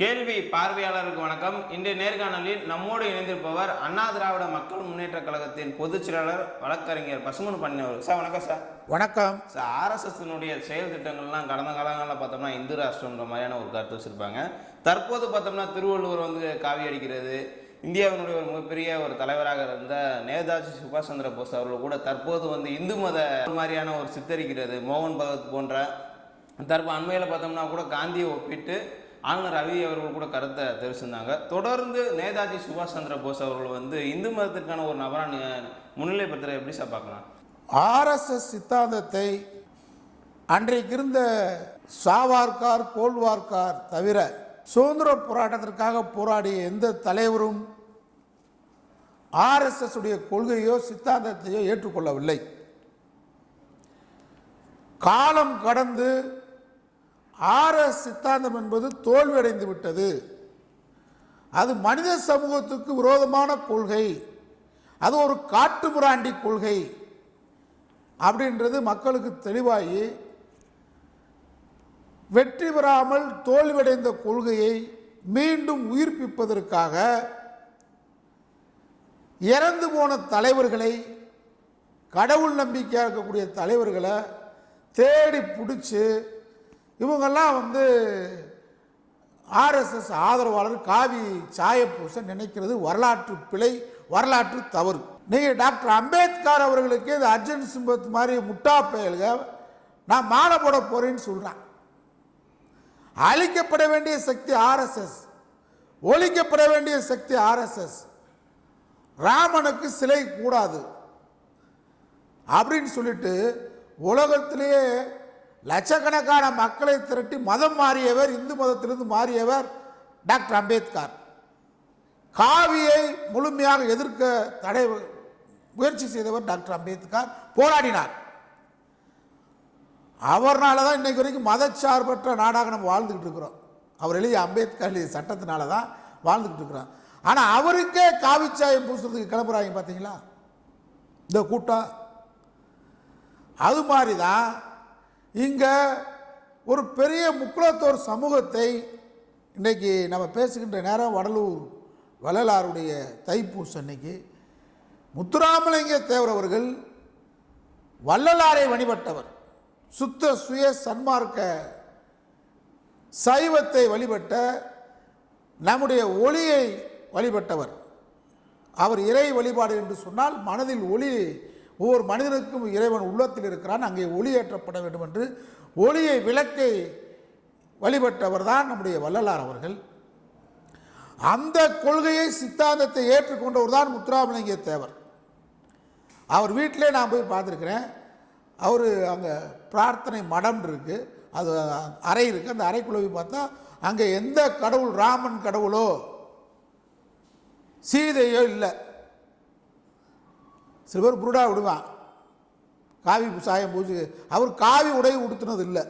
கேள்வி பார்வையாளருக்கு வணக்கம். இன்றைய நேர்காணலில் நம்மோடு இணைந்திருப்பவர் அண்ணா திராவிட மக்கள் முன்னேற்ற கழகத்தின் பொதுச் செயலாளர் வழக்கறிஞர் பசுமன் பண்ணியவர் சார் வணக்கம் சார். வணக்கம். சார் ஆர்எஸ்எஸ்னுடைய செயல் திட்டங்கள்லாம் கடந்த காலங்களில் பார்த்தோம்னா இந்து ராஷ்டிரம்ன்ற மாதிரியான ஒரு கருத்து வச்சிருப்பாங்க. தற்போது பார்த்தோம்னா திருவள்ளுவர் வந்து காவி அடிக்கிறது. இந்தியாவினுடைய ஒரு மிகப்பெரிய ஒரு தலைவராக இருந்த நேதாஜி சுபாஷ் சந்திர போஸ் அவர்கள் கூட தற்போது வந்து இந்து மத மாதிரியான ஒரு சித்தரிக்கிறது. மோகன் பகவத் போன்ற. தற்போ அண்மையில் பார்த்தோம்னா கூட காந்தியை ஒப்பிட்டு ஆளுநர் ரவி அவர்கள் கூட கருத்தை தெரிவிச்சிருந்தாங்க. தொடர்ந்து நேதாஜி சுபாஷ் சந்திர போஸ் அவர்கள் வந்து இந்து மதத்திற்கான ஒரு நபராக முன்னிலைப்படுத்துகிற எப்படி சார் பார்க்கலாம்? ஆர்எஸ்எஸ் சித்தாந்தத்தை அன்றைக்கு இருந்த சாவார்கார் கோல்வார்கார் தவிர சுதந்திர போராட்டத்திற்காக போராடிய எந்த தலைவரும் ஆர்எஸ்எஸ் உடைய கொள்கையோ சித்தாந்தத்தையோ ஏற்றுக்கொள்ளவில்லை. காலம் கடந்து ஆர்எஸ் சித்தாந்தம் என்பது தோல்வியடைந்து விட்டது. அது மனித சமூகத்துக்கு விரோதமான கொள்கை. அது ஒரு காட்டுமிராண்டி கொள்கை. அப்படின்றது மக்களுக்கு தெளிவாகி வெற்றி பெறாமல் தோல்வியடைந்த கொள்கையை மீண்டும் உயிர்ப்பிப்பதற்காக இறந்து போன தலைவர்களை கடவுள் நம்பிக்கையாக இருக்கக்கூடிய தலைவர்களை தேடி பிடிச்சி இவங்கெல்லாம் வந்து ஆர்எஸ்எஸ் ஆதரவாளர் காவி சாயப்பூச நினைக்கிறது வரலாற்று பிழை வரலாற்று தவறு. நீங்கள் டாக்டர் அம்பேத்கர் அவர்களுக்கு இது அர்ஜுன் சிம்பத் மாதிரி முட்டா பயல்க நான் மாலை போட போகிறேன்னு சொல்கிறான் அழிக்கப்பட வேண்டிய சக்தி ஆர்எஸ்எஸ் ஒழிக்கப்பட வேண்டிய சக்தி ஆர்எஸ்எஸ். ராமனுக்கு சிலை கூடாது. அப்படின்னு சொல்லிட்டு உலகத்திலேயே லட்சக்கணக்கான மக்களை திரட்டி மதம் மாறியவர் இந்து மதத்திலிருந்து மாறியவர் டாக்டர் அம்பேத்கர். காவியை முழுமையாக எதிர்க்க தடை முயற்சி செய்தவர் டாக்டர் அம்பேத்கர். போராடினார். அவர்னால தான் இன்றைக்கு வரைக்கும் மதச்சார்பற்ற நாடாக நம்ம வாழ்ந்துக்கிட்டு இருக்கிறோம். அவர் எழுதிய அம்பேத்கர் எழுதிய சட்டத்தினால தான் வாழ்ந்துக்கிட்டு இருக்கிறோம். ஆனால் அவருக்கே காவிச்சாயம் பூசுறதுக்கு கிளம்புறாங்க பார்த்தீங்களா இந்த கூட்டம். அது மாதிரி தான் இங்கே ஒரு பெரிய முக்குலத்தோர் சமூகத்தை இன்னைக்கு நம்ம பேசுகின்ற நேரம் வடலூர் வள்ளலாருடைய தைப்பூசம் அன்னைக்கு. முத்துராமலிங்க தேவர் அவர்கள் வள்ளலாரை வழிபட்டவர். சுத்த சுய சன்மார்க்க சைவத்தை வழிபட்ட நம்முடைய ஒளியை வழிபட்டவர். அவர் இறை வழிபாடு என்று சொன்னால் மனதில் ஒளி ஒவ்வொரு மனிதனுக்கும் இறைவன் உள்ளத்தில் இருக்கிறான் அங்கே ஒளி ஏற்றப்பட வேண்டும் என்று ஒளியை விளக்கை வழிபட்டவர் தான் நம்முடைய வள்ளலார் அவர்கள். அந்த கொள்கையை சித்தாந்தத்தை ஏற்றுக்கொண்டவர் தான் முத்துராமலிங்க தேவர். அவர் வீட்டிலே நான் போய் பார்த்துருக்கிறேன். அவர் அங்கே பிரார்த்தனை மடம் இருக்குது அது அறை இருக்குது அந்த அறைக்குள்ளே போய் பார்த்தா அங்கே எந்த கடவுள் ராமன் கடவுளோ சீதையோ இல்லை. சில பேர் புருடா விடுவான். காவி சாயம் பூஜை. அவர் காவி உடை உடுத்தினது இல்லை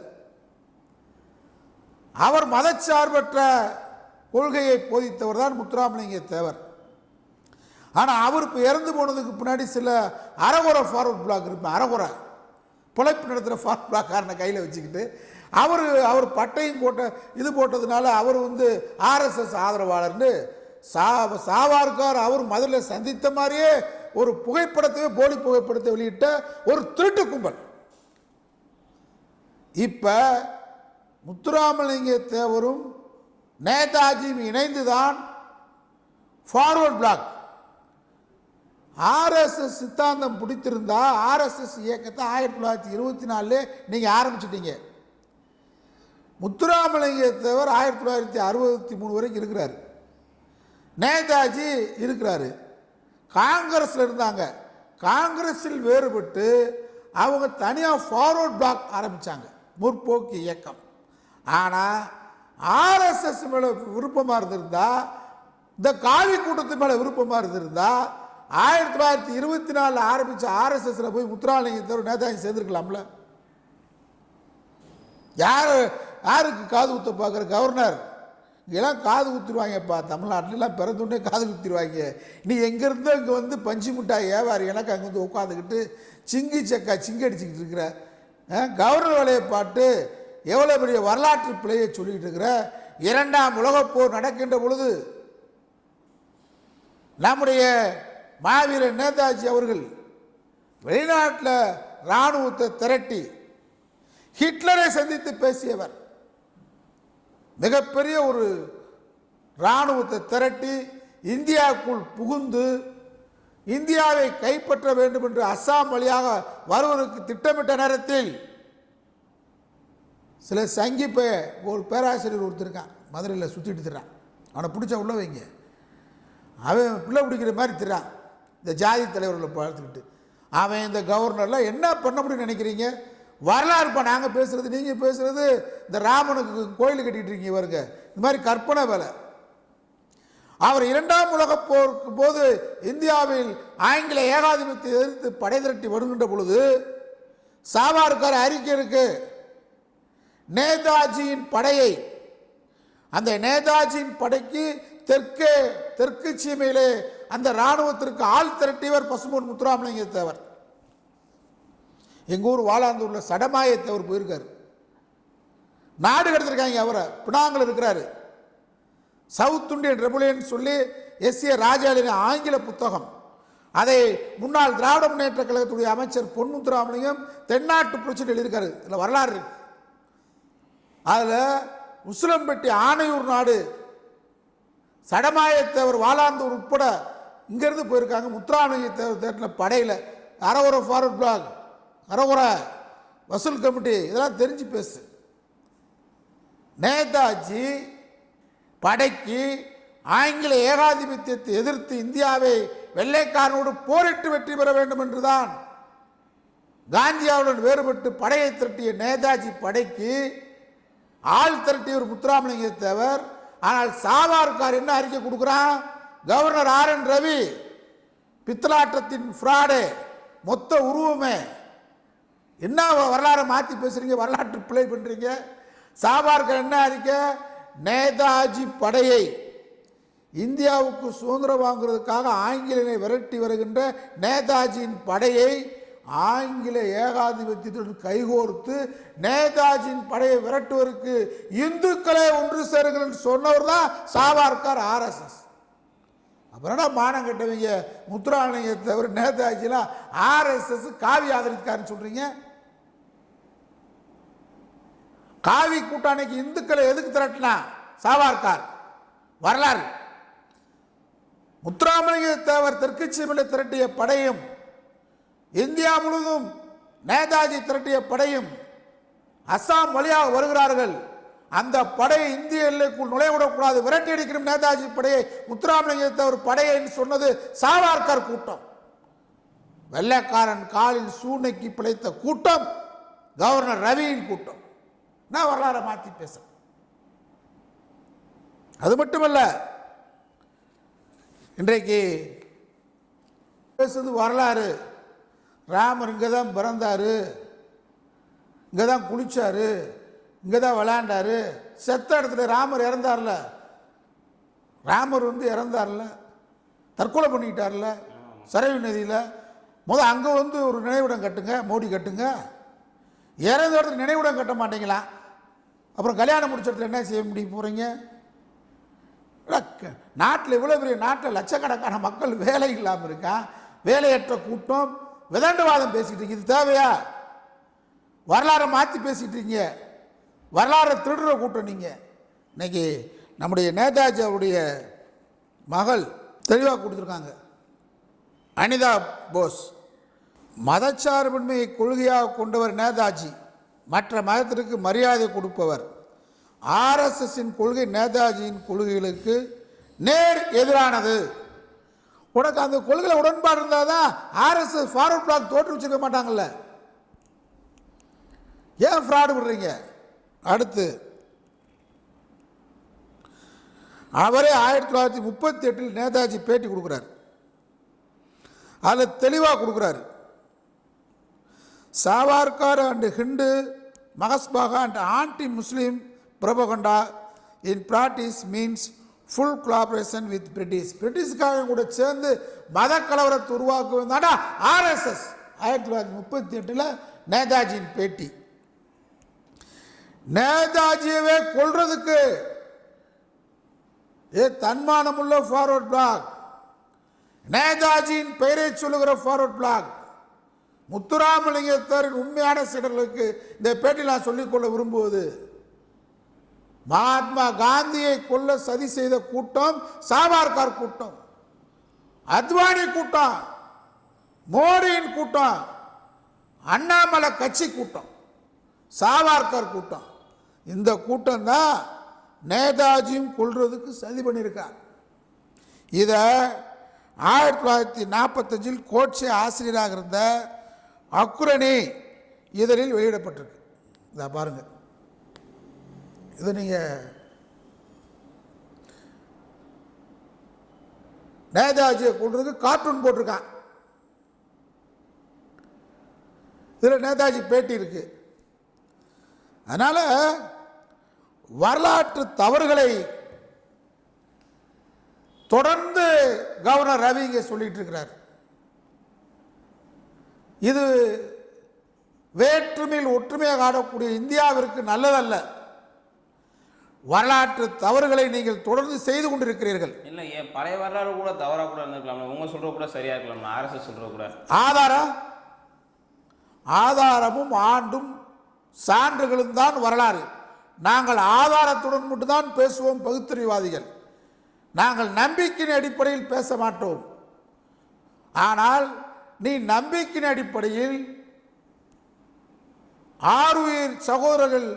அவர் மதச்சார்பற்ற கொள்கையை போதித்தவர் தான் முத்துராமலிங்க தேவர். ஆனால் அவர் இப்போ இறந்து போனதுக்கு பின்னாடி சில அறகுறை ஃபார்வர்ட் பிளாக் இருப்பேன் அறகுறை. பிழைப்பு நடத்துகிற ஃபார்வர்ட் பிளாக்காரனை கையில் வச்சுக்கிட்டு அவர் அவர் பட்டையும் போட்ட இது போட்டதுனால அவர் வந்து ஆர்எஸ்எஸ் ஆதரவாளர்னு சா சாவார்கார் அவர் மதுரில் சந்தித்த மாதிரியே ஒரு புகைப்படத்தையே போலி புகைப்படத்தை வெளியிட்ட ஒரு திருட்டு கும்பல். இப்போ முத்துராமலிங்க தேவரும் நேதாஜியும் இணைந்துதான் ஃபார்வர்ட் பிளாக் ஆர்எஸ்எஸ் சித்தாந்தம் பிடித்திருந்தா ஆர்எஸ்எஸ் இயக்கத்தை ஆயிரத்தி தொள்ளாயிரத்தி இருபத்தி நாலுல நீங்கள் ஆரம்பிச்சிட்டீங்க. முத்துராமலிங்க தேவர் ஆயிரத்தி தொள்ளாயிரத்தி அறுபத்தி மூணு வரைக்கும் இருக்கிறார். நேதாஜி இருக்கிறாரு. காங்கிரஸில் இருந்தாங்க. காங்கிரஸில் வேறுபட்டு அவங்க தனியாக ஃபார்வர்ட் பிளாக் ஆரம்பித்தாங்க முற்போக்கு இயக்கம். ஆனால் ஆர்எஸ்எஸ் மேலே விருப்பமாக இருந்திருந்தா இந்த காவி கூட்டத்து மேலே விருப்பமாக இருந்திருந்தா ஆயிரத்தி தொள்ளாயிரத்தி இருபத்தி நாலில் ஆரம்பித்த ஆர்எஸ்எஸ்ல போய் முத்துராமலிங்க நேதாஜி சேர்ந்துருக்கலாம்ல. யார் யாருக்கு காது குத்த பார்க்குற கவர்னர் இங்கெல்லாம் காது குத்துருவாங்கப்பா. தமிழ்நாட்டிலலாம் பிறந்துட்டே காது குத்திடுவாங்க நீ எங்கேருந்து இங்கே வந்து பஞ்சு மிட்டாய் வியாபாரி எனக்கு அங்கே வந்து உட்காந்துக்கிட்டு சிங்கி சக்கா சிங்கி அடிச்சுக்கிட்டு இருக்கிற ஆ, கவர்னர் வேலையை பாட்டு எவ்வளோ பெரிய வரலாற்று பிழையை சொல்லிக்கிட்டு இருக்கிற இரண்டாம் உலகப்போர் நடக்கின்ற பொழுது நம்முடைய மாவீரர் நேதாஜி அவர்கள் வெளிநாட்டில் இராணுவத்தை திரட்டி ஹிட்லரை சந்தித்து பேசியவர். மிகப்பெரிய ஒரு இராணுவத்தை திரட்டி இந்தியாவுக்குள் புகுந்து இந்தியாவை கைப்பற்ற வேண்டும் என்று அஸ்ஸாம் வழியாக வருவதற்கு திட்டமிட்ட நேரத்தில் சில சங்கி பே ஒரு பேராசிரியர் ஒருத்தருக்கான் மதுரையில் சுற்றிட்டு திறான் அவனை பிடிச்ச உள்ள வைங்க. அவன் பிள்ளை பிடிக்கிற மாதிரி திறான் இந்த ஜாதி தலைவர்களை பார்த்துக்கிட்டு. அவன் இந்த கவர்னர்லாம் என்ன பண்ண முடியும்னு நினைக்கிறீங்க? வரலாறுப்பா நாங்கள் பேசுகிறது நீங்கள் பேசுகிறது இந்த ராமனுக்கு கோயில் கட்டிகிட்டு இருக்கீங்க வருங்க இந்த மாதிரி கற்பனை வேலை. அவர் இரண்டாம் உலகப் போருக்கு போது இந்தியாவில் ஆங்கில ஏகாதிபத்தியத்தை எதிர்த்து படை திரட்டி வருகின்ற பொழுது சாவார்கர் அறிக்கை இருக்கு. நேதாஜியின் படையை அந்த நேதாஜியின் படைக்கு தெற்கே தெற்கு சீமையிலே அந்த இராணுவத்திற்கு ஆள் திரட்டியவர் பசுமூன் முத்துராமலிங்க தேவர் எங்கள் ஊர் வாலாந்தூரில் சடமாயத்தேவர் போயிருக்கார். நாடு கடத்திருக்காங்க அவரை. பினாங்கில் இருக்கிறாரு. சவுத் இண்டியன் ரெபுலியன் சொல்லி எஸ் ஏ ராஜாளின் ஆங்கில புத்தகம். அதை முன்னாள் திராவிட முன்னேற்ற கழகத்துடைய அமைச்சர் பொன்முத்துராமலிங்கம் தென்னாட்டு புரட்சியில் எழுதியிருக்காரு. இதில் வரலாறு இருக்கு. அதில் உசிலம்பட்டி ஆனையூர் நாடு சடமாயத்தேவர் வாலாந்தூர் உட்பட இங்கேருந்து போயிருக்காங்க. முத்துராமலிங்கத்தேவர் தேட்டின படையில். அரவர ஃபார்வர்ட் பிளாக் அரகுர வசூல் கமிட்டி இதெல்லாம் தெரிஞ்சு பேசு. நேதாஜி படைக்கு ஆங்கில ஏகாதிபத்தியத்தை எதிர்த்து இந்தியாவை வெள்ளைக்காரனோடு போரிட்டு வெற்றி பெற வேண்டும் என்றுதான் காந்தியாவுடன் வேறுபட்டு படையை திரட்டிய நேதாஜி படைக்கு ஆள் திரட்டிய ஒரு முத்துராமலிங்க தேவர் ஆனால் சாவார்கார் என்ன அறிக்கை கொடுக்குறான்? கவர்னர் ஆர் என் ரவி பித்தலாட்டத்தின் ஃப்ராடு மொத்த உருவமே. என்ன வரலாறை மாற்றி பேசுறீங்க? வரலாற்று பிளே பண்ணுறீங்க சாவார்கர் என்ன அறிக்க? நேதாஜி படையை இந்தியாவுக்கு சுதந்திரம் வாங்குறதுக்காக ஆங்கிலேயனை விரட்டி வருகின்ற நேதாஜியின் படையை ஆங்கில ஏகாதிபத்தியத்துடன் கைகோர்த்து நேதாஜியின் படையை விரட்டுவதற்கு இந்துக்களை ஒன்று சேருங்கள் என்று சொன்னவர் தான் சாவார்கர் ஆர்எஸ்எஸ் அப்புறம் என்ன மானம் கட்டவங்க? முத்துராமலிங்க தவிர நேதாஜிலாம் ஆர்எஸ்எஸ் காவி ஆதரிக்காருன்னு சொல்கிறீங்க காவி கூட்டாளிக்கு இந்துக்களை எதுக்கு திரட்டினா? சாவார்கார். வரலாறு. முத்துராமலிங்க தேவர் தெற்கு திரட்டிய படையும் இந்தியா முழுவதும் நேதாஜி திரட்டிய படையும் அஸ்ஸாம் வழியாக வருகிறார்கள். அந்த படையை இந்திய எல்லைக்குள் நுழைவிடக்கூடாது விரட்டி அடிக்கிற நேதாஜி படையை முத்துராமலிங்க தேவர் படையைன்னு சொன்னது சாவார்கர் கூட்டம். வெள்ளைக்காரன் காலில் சூனைக்கு பிழைத்த கூட்டம் கவர்னர் ரவியின் கூட்டம். நான் வரலாறை மாற்றி பேச அது மட்டுமல்ல இன்றைக்கு பேசுறது வரலாறு. ராமர் இங்கே தான் பிறந்தார். இங்கே தான் குளிச்சார். இங்கே தான் விளையாண்டாரு. செத்த இடத்துல ராமர் இறந்தார்ல. ராமர் வந்து இறந்தார்ல. தற்கொலை பண்ணிக்கிட்டார்ல. சரவி நதியில். முதல் அங்கே வந்து ஒரு நினைவிடம் கட்டுங்க மோடி கட்டுங்க. இறந்த இடத்துல நினைவிடம் கட்ட மாட்டீங்களா? அப்புறம் கல்யாணம் முடிச்ச இடத்துல என்ன செய்ய முடிய போகிறீங்க நாட்டில் இவ்வளோ பெரிய நாட்டில் லட்சக்கணக்கான மக்கள் வேலை இல்லாமல் இருக்கான் வேலையற்ற கூட்டம் விதண்டுவாதம் பேசிகிட்டு இருக்கு இது தேவையா? வரலாறை மாற்றி பேசிகிட்டு இருக்கீங்க. வரலாறை திருடுற கூட்டம் நீங்கள் இன்னைக்கு நம்முடைய நேதாஜி அவருடைய மகள் தெளிவாக கொடுத்துருக்காங்க. அனிதா போஸ். மதச்சார்பின்மையை கொள்கையாக கொண்டவர் நேதாஜி மற்ற மதத்திற்கு மரியாதை கொடுப்பவர். ஆர்எஸ்எஸின் கொள்கை நேதாஜியின் கொள்கைகளுக்கு நேர் எதிரானது. உனக்கு அந்த கொள்கையில் உடன்பாடு இருந்தால் தான் ஆர்எஸ்எஸ் ஃபார்வர்ட் பிளாக் தோற்றுவிச்சிருக்க மாட்டாங்கல்ல. ஏன் ஃப்ராடு விடுறீங்க? அடுத்து அவரே ஆயிரத்தி தொள்ளாயிரத்தி முப்பத்தி எட்டில் நேதாஜி பேட்டி கொடுக்குறாரு. அதில் தெளிவாக கொடுக்குறாரு. Savarkar and Hindu மகஸ்பாகா and anti Muslim propaganda in practice means full collaboration with British பிரிட்டிஷ்காரங்க கூட சேர்ந்து மத கலவரத்தை உருவாக்குவதாடா ஆர்எஸ்எஸ் ஆயிரத்தி தொள்ளாயிரத்தி முப்பத்தி எட்டில் நேதாஜியின் பேட்டி. நேதாஜியவே கொள்றதுக்கு ஏ தன்மானமுள்ள ஃபார்வர்ட் பிளாக் நேதாஜியின் பெயரை சொல்லுகிற ஃபார்வர்ட் பிளாக் முத்துராமலிங்கத்தரின் உண்மையான சீடர்களுக்கு இந்த பேட்டியில் நான் சொல்லிக்கொள்ள விரும்புவது மகாத்மா காந்தியை கொல்ல சதி செய்த கூட்டம் சாவார்கார் கூட்டம் அத்வானி கூட்டம் மோடியின் கூட்டம் அண்ணாமலை கட்சி கூட்டம் சாவார்கர் கூட்டம். இந்த கூட்டம் தான் நேதாஜியும் கொள்றதுக்கு சதி பண்ணியிருக்கார். இதை ஆயிரத்தி தொள்ளாயிரத்தி நாற்பத்தஞ்சில் கோட்சே ஆசிரியராக இருந்த அக்குரணி இதழில் வெளியிடப்பட்டிருக்கு. இதை பாருங்கள் இது நீங்கள் நேதாஜியை கொள்றதுக்கு கார்ட்டூன் போட்டிருக்கான். இதில் நேதாஜி பேட்டி இருக்கு. அதனால் வரலாற்று தவறுகளை தொடர்ந்து கவர்னர் ரவி இங்கே சொல்லிட்டு இருக்கிறார். இது வேற்றுமையில் ஒற்றுமையாக காணக்கூடிய இந்தியாவிற்கு நல்லதல்ல. வரலாற்று தவறுகளை நீங்கள் தொடர்ந்து செய்து கொண்டிருக்கிறீர்கள். இல்லை ஏன் பழைய வரலாறு கூட தவறாக கூட இருந்திருக்கலாம். உங்க சொல்ற கூட சரியா இருக்கலாம். ஆர்எஸ்எஸ் சொல்ற கூட. ஆதாரம் ஆதாரமும் ஆண்டும் சான்றுகளும் தான் வரலாறு. நாங்கள் ஆதாரத்துடன் மட்டும்தான் பேசுவோம் பகுத்தறிவாதிகள். நாங்கள் நம்பிக்கையின் அடிப்படையில் பேச மாட்டோம். ஆனால் நீ நம்பிக்கையின் அடிப்படையில் ஆறுயிர் சகோதரர்கள்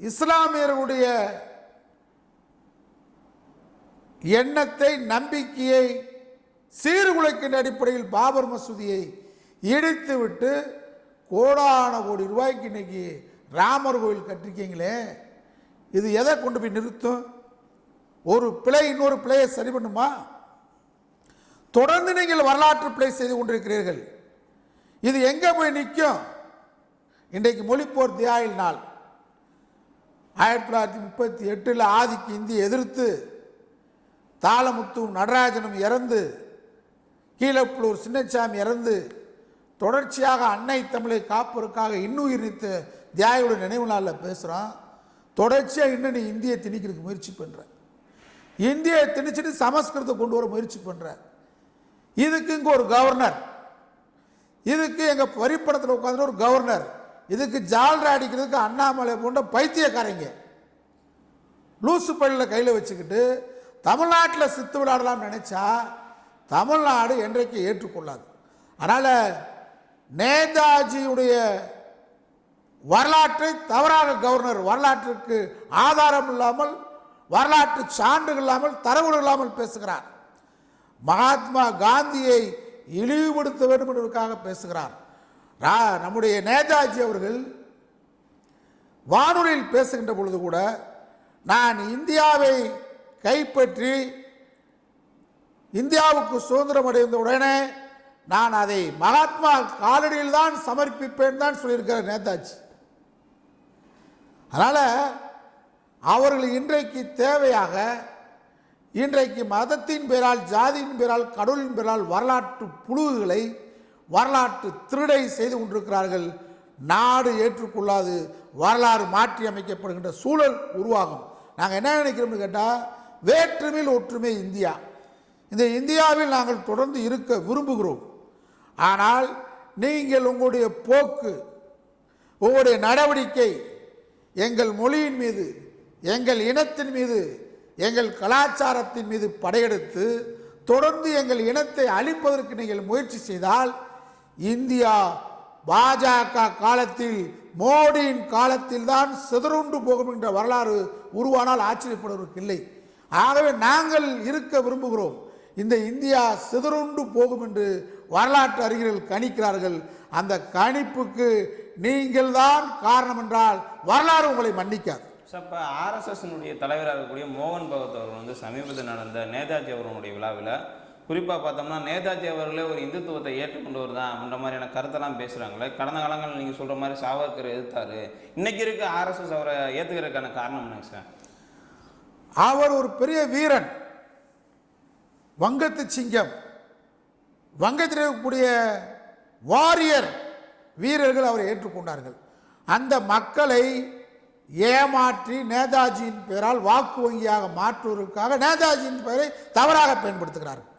இஸ்லாமியர்களுடைய எண்ணத்தை நம்பிக்கையை சீர்குலைக்கின்ற அடிப்படையில் பாபர் மசூதியை இடித்துவிட்டு கோடான கோடி ரூபாய்க்கு இன்னைக்கு ராமர் கோயில் கட்டிருக்கீங்களே இது எதை கொண்டு போய் நிறுத்தும்? ஒரு பிழை இன்னொரு பிழையை சரி பண்ணுமா? தொடர்ந்து நீங்கள் வரலாற்று பிழை செய்து கொண்டிருக்கிறீர்கள். இது எங்கே போய் நிற்கும் இன்றைக்கு மொழிப்போர் தியாயில் நாள். ஆயிரத்தி தொள்ளாயிரத்தி முப்பத்தி எட்டில் ஆதிக்கு இந்தியை எதிர்த்து தாளமுத்தும் நடராஜனும் இறந்து கீழப்புலூர் சின்னசாமி இறந்து தொடர்ச்சியாக அன்னை தமிழை காப்பதற்காக இன்னுயிர் நித்த தியாயோட நினைவு நாளில் பேசுகிறான் தொடர்ச்சியாக இன்னும் நீ இந்தியை திணிக்கிறதுக்கு முயற்சி பண்ணுற இந்தியை திணிச்சிட்டு சமஸ்கிருதத்தை கொண்டு வர முயற்சி பண்ணுற இதுக்கு இங்கே ஒரு கவர்னர் இதுக்கு எங்கள் வரிப்படத்தில் உட்காந்து ஒரு கவர்னர் இதுக்கு ஜால்ரா அடிக்கிறதுக்கு அண்ணாமலை போன்ற பைத்தியக்காரங்க. லூசு பள்ளியில் கையில் வச்சுக்கிட்டு தமிழ்நாட்டில் சித்து விளையாடலாம்னு நினச்சா தமிழ்நாடு என்றைக்கு ஏற்றுக்கொள்ளாது. அதனால் நேதாஜியுடைய வரலாற்றை தவறாக கவர்னர் வரலாற்றுக்கு ஆதாரம் இல்லாமல் வரலாற்று சான்றுகள் இல்லாமல் தரவுகள் இல்லாமல் பேசுகிறார். மகாத்மா காந்தியை இழிவுபடுத்த வேண்டும் என்பதற்காக பேசுகிறார். ரா- நம்முடைய நேதாஜி அவர்கள் வானொலியில் பேசுகின்ற பொழுது கூட நான் இந்தியாவை கைப்பற்றி இந்தியாவுக்கு சுதந்திரம் அடைந்த உடனே நான் அதை மகாத்மா காலடியில் தான் சமர்ப்பிப்பேன் தான் சொல்லியிருக்கிறார் நேதாஜி. அதனால் அவர்கள் இன்றைக்கு தேவையாக இன்றைக்கு மதத்தின் பேரால் ஜாதியின் பேரால் கடவுளின் பேரால் வரலாற்று புழுகுகளை வரலாற்று திருடை செய்து கொண்டிருக்கிறார்கள். நாடு ஏற்றுக்கொள்ளாது வரலாறு மாற்றி அமைக்கப்படுகின்ற சூழல் உருவாகும். நாங்கள் என்ன நினைக்கிறோம்னு கேட்டால் வேற்றுமையில் ஒற்றுமை இந்தியா. இந்த இந்தியாவில் நாங்கள் தொடர்ந்து இருக்க விரும்புகிறோம். ஆனால் நீங்கள் உங்களுடைய போக்கு உங்களுடைய நடவடிக்கை எங்கள் மொழியின் மீது எங்கள் இனத்தின் மீது எங்கள் கலாச்சாரத்தின் மீது படையெடுத்து தொடர்ந்து எங்கள் இனத்தை அழிப்பதற்கு நீங்கள் முயற்சி செய்தால் இந்தியா பாஜக காலத்தில் மோடியின் காலத்தில் தான் சிதறுண்டு போகும் என்ற வரலாறு உருவானால் ஆச்சரியப்படுவதற்கு இல்லை. ஆகவே நாங்கள் இருக்க விரும்புகிறோம். இந்த இந்தியா சிதறுண்டு போகும் என்று வரலாற்று அறிஞர்கள் கணிக்கிறார்கள். அந்த கணிப்புக்கு நீங்கள் தான் காரணம் என்றால் வரலாறு உங்களை மன்னிக்காது. சார் இப்போ ஆர்எஸ்எஸ்னுடைய தலைவராக இருக்கக்கூடிய மோகன் பகவத் அவர்கள் வந்து சமீபத்தில் நடந்த நேதாஜி அவர்களுடைய விழாவில் குறிப்பாக பார்த்தோம்னா நேதாஜி அவர்களே ஒரு இந்துத்துவத்தை ஏற்றுக்கொண்டு தான் அப்படின்ற மாதிரியான கருத்தெல்லாம் பேசுகிறாங்களே கடந்த காலங்களில் நீங்கள் சொல்கிற மாதிரி சாவர்கர் எதிர்த்தார். இன்றைக்கி இருக்க ஆர்எஸ்எஸ் அவரை ஏற்றுக்கிறதுக்கான காரணம் என்னங்க சார்? அவர் ஒரு பெரிய வீரன். வங்கத்து சிங்கம். வங்கத்தில் இருக்கக்கூடிய வாரியர் வீரர்கள் அவரை ஏற்றுக்கொண்டார்கள். அந்த மக்களை ஏமாற்றி நேதாஜியின் பெயரால் வாக்கு வங்கியாக மாற்றுவதற்காக நேதாஜியின் பெயரை தவறாக பயன்படுத்துகிறார்கள்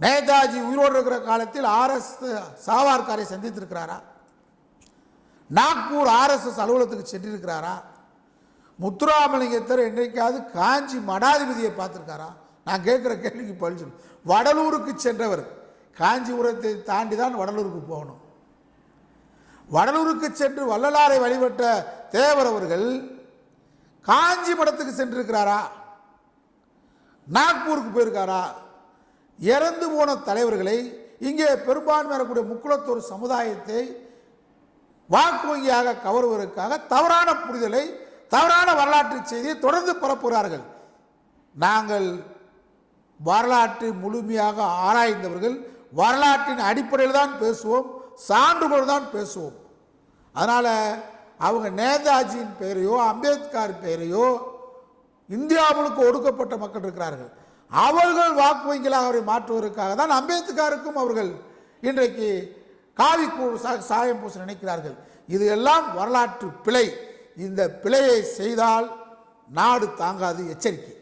நேதாஜி உயிரோடு இருக்கிற காலத்தில் ஆர்எஸ் சாவார்காரை சந்தித்திருக்கிறாரா? நாக்பூர் ஆர்எஸ்எஸ் அலுவலகத்துக்கு சென்றிருக்கிறாரா? முத்துராமலிங்கத்தர் என்றைக்காவது காஞ்சி மடாதிபதியை பார்த்துருக்காரா? நான் கேட்குற கேள்விக்கு பதில் சொல்லு. வடலூருக்கு சென்றவர். காஞ்சிபுரத்தை தாண்டி தான் வடலூருக்கு போகணும். வடலூருக்கு சென்று வள்ளலாரை வழிபட்ட தேவர் அவர்கள் காஞ்சி மடத்துக்கு சென்றிருக்கிறாரா? நாக்பூருக்கு போயிருக்காரா? இறந்து போன தலைவர்களை இங்கே பெரும்பான்மை வரக்கூடிய முக்குளத்தூர் சமுதாயத்தை வாக்கு வங்கியாக கவருவதற்காக தவறான புரிதலை தவறான வரலாற்று செய்தியை தொடர்ந்து பரப்புகிறார்கள். நாங்கள் வரலாற்றை முழுமையாக ஆராய்ந்தவர்கள் வரலாற்றின் அடிப்படையில் தான் பேசுவோம். சான்றுகள் தான் பேசுவோம். அதனால் அவங்க நேதாஜியின் பெயரையோ அம்பேத்கர் பெயரையோ இந்தியாவுக்கு ஒடுக்கப்பட்ட மக்கள் இருக்கிறார்கள். அவர்கள் வாக்கு வங்கிகளாக அவரை மாற்றுவதற்காக தான் அம்பேத்கருக்கும் அவர்கள் இன்றைக்கு காவி கூ- சாயம் பூச நினைக்கிறார்கள். இது எல்லாம் வரலாற்று பிழை. இந்த பிழையை செய்தால் நாடு தாங்காது. எச்சரிக்கை.